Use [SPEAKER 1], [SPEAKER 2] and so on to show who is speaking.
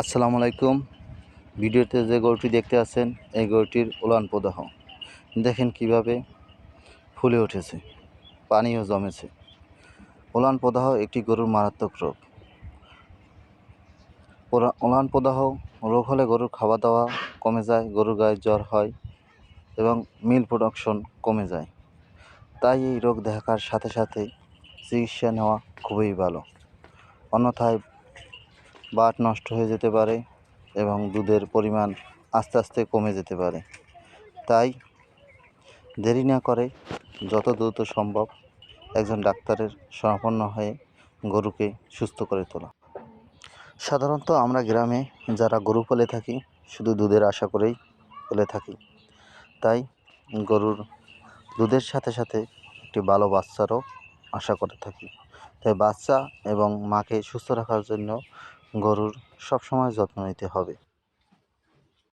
[SPEAKER 1] আসসালামু আলাইকুম। ভিডিওতে যে গরুটি দেখতে আছেন, এই গরুটির উলান প্রদাহ। দেখেন কীভাবে ফুলে উঠেছে, পানিও জমেছে। উলান প্রদাহ একটি গরুর মারাত্মক রোগ। উলান প্রদাহ রোগ হলে গরুর খাওয়া দাওয়া কমে যায়, গরুর গায়ে জ্বর হয় এবং মিল প্রোডাকশন কমে যায়। তাই এই রোগ দেখার সাথে সাথে চিকিৎসা নেওয়া খুবই ভালো। অন্যথায় বাট নষ্ট হয়ে যেতে পারে এবং দুধের পরিমাণ আস্তে আস্তে কমে যেতে পারে। তাই দেরি না করে যত দ্রুত সম্ভব একজন ডাক্তারের শরণাপন্ন হয়ে গরুকে সুস্থ করে তোলা। সাধারণত আমরা গ্রামে যারা গরু পালে থাকি, শুধু দুধের আশা করেই পালে থাকি। তাই গরুর দুধের সাথে সাথে একটি ভালো বাচ্চারও আশা করে থাকি। তাই বাচ্চা এবং মাকে সুস্থ রাখার জন্য গরুর সব সময় যত্ন নিতে হবে।